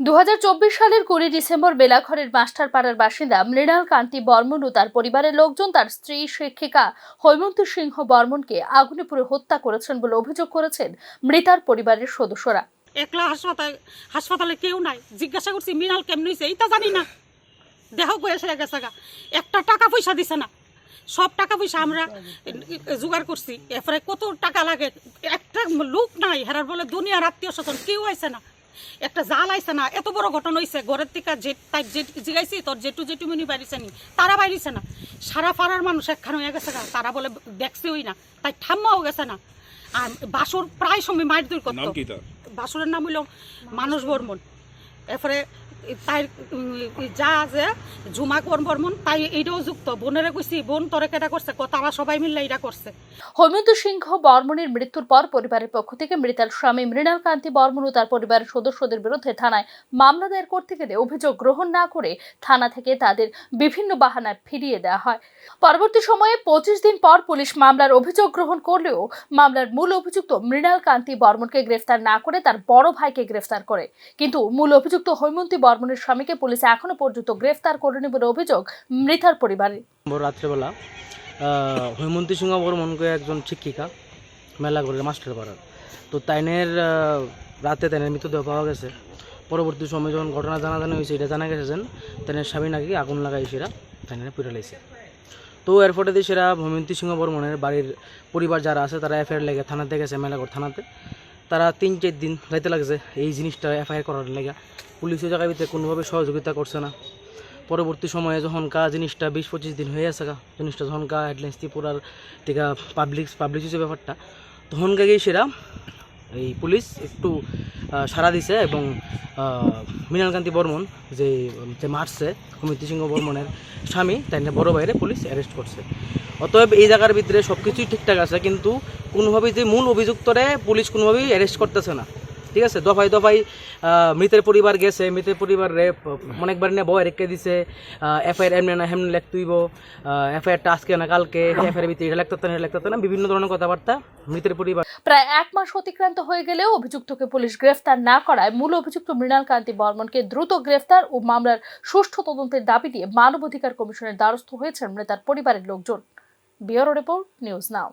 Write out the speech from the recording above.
দু হাজার চব্বিশ সালের কুড়ি ডিসেম্বর বেলাঘরের মাস্টারপাড়ার বাসিন্দা মৃণাল কান্তি বর্মন ও তার পরিবারের লোকজন, তার স্ত্রী শিক্ষিকা হৈমন্তী সিংহ বর্মনকে আগুনে পুড়ে হত্যা করেছেন বলে অভিযোগ করেছেন মৃতার পরিবারের সদস্যরা। একলা হাসপাতাল হাসপাতালে কেউ নাই। জিজ্ঞাসা করছি, মৃণাল কেমন হয়েছে এইটা জানি না। দেহ সেরে গেছে গা। একটা টাকা পয়সা দিছে না। সব টাকা পয়সা আমরা জোগাড় করছি। এরপরে কত টাকা লাগে? একটা লোক নাই। হেরার বলে দুনিয়ার আত্মীয় স্বজন কেউ আইছে না। একটা জাল আইছে না এত বড় ঘটনা হয়েছে ঘরের থেকে যে তাই যে জিগাইছি তোর জেঠু জেঠুমনি বাড়িছে নি তারা বাড়িছে না। সারা পাড়ার মানুষ একখান হয়ে গেছে না তারা বলে দেখছে হই না তাই ঠাম্মাও গেছে না। আর বাসুর প্রায় সময় মাইর দূর করতো বাসুরের নাম হইল মানুষ বর্মন। এরপরে তাই যা আছে ঝুমা কোন বর্মন তাই এইটাও যুক্ত। বোনেরে কইছি বোন তোরে কেটা করছে তারা সবাই মিললে এটা করছে হৈমন্ত সিংহ বর্মনের মৃত্যুর পর পরিবারের পক্ষ থেকে মৃতার স্বামী মৃণাল কান্তি বর্মন ও তার পরিবারের সদস্যদের বিরুদ্ধে থানায় মামলা দায়ের করতে গেলে অভিযোগ গ্রহণ না করে থানা থেকে তাদের বিভিন্ন বাহানায় ফিরিয়ে দেওয়া হয়। পরবর্তী সময়ে পঁচিশ দিন পর পুলিশ মামলার অভিযোগ গ্রহণ করলেও মামলার মূল অভিযুক্ত মৃণাল কান্তি বর্মনকে গ্রেফতার না করে তার বড় ভাইকে গ্রেফতার করে। কিন্তু মূল অভিযুক্ত হৈমন্তী বর্মনের স্বামীকে পুলিশ এখনও পর্যন্ত গ্রেফতার করেনি বলে অভিযোগ মৃথার নম্বর রাত্রেবেলা হৈমন্তী সিংহ বর্মনকে একজন শিক্ষিকা, মেলা করে মাস্টার পাড়ার। তো তাইনের রাতে তাইনের মৃতদেহ পাওয়া গেছে। পরবর্তী সময় যখন ঘটনা জানা জানা হয়েছে, এটা জানা গেছে যে তাইনের স্বামী নাকি আগুন লাগাই সেরা তাইনের পুড়ে লাইছে। তো এর ফলে দিয়ে সেরা হৈমন্তী সিংহ বর্মনের বাড়ির পরিবার যারা আছে, তারা এফআইআর লেগে থানাতে গেছে মেলাগড় থানাতে। তারা তিন চার দিন যাইতে লাগছে, এই জিনিসটা এফআইআর করার লেগে। পুলিশের জায়গার ভিতরে কোনোভাবে সহযোগিতা করছে না। পরবর্তী সময়ে যখন কা জিনিসটা বিশ পঁচিশ দিন হয়ে আছে গা জিনিসটা যখন কা হেডলাইন্স ত্রিপুরার টিকা পাবলিক পাবলিশ হয়েছে ব্যাপারটা, তখন গিয়ে সেরা এই পুলিশ একটু সাড়া দিছে এবং মৃণালকান্তি বর্মন যে যে মারছে কমিতি সিংহ বর্মনের স্বামী তাই বড় বাইরে পুলিশ অ্যারেস্ট করছে। অতএব এই জায়গার ভিতরে সব কিছুই ঠিকঠাক আছে, কিন্তু কোনোভাবেই যে মূল অভিযুক্তরে পুলিশ কোনোভাবেই অ্যারেস্ট করতেছে না। ঠিক আছে? দফায় দফায় মৃতের পরিবার গেছে মৃতের পরিবার রেপ অনেকবার নিয়ে বয় রেখে দিছে এফআইআর এমনি না হেমনি লেখ তুইব এফআইআরটা আজকে না কালকে এফআইআর ভিতরে এটা লেখতে না লেখতে না বিভিন্ন ধরনের কথাবার্তা মৃতের পরিবার। প্রায় এক মাস অতিক্রান্ত হয়ে গেলেও অভিযুক্তকে পুলিশ গ্রেফতার না করায় মূল অভিযুক্ত মৃণাল কান্তি বর্মনকে দ্রুত গ্রেফতার ও মামলার সুষ্ঠু তদন্তের দাবি দিয়ে মানবাধিকার কমিশনের দ্বারস্থ হয়েছেন মৃতার পরিবারের লোকজন। Bureau report news now.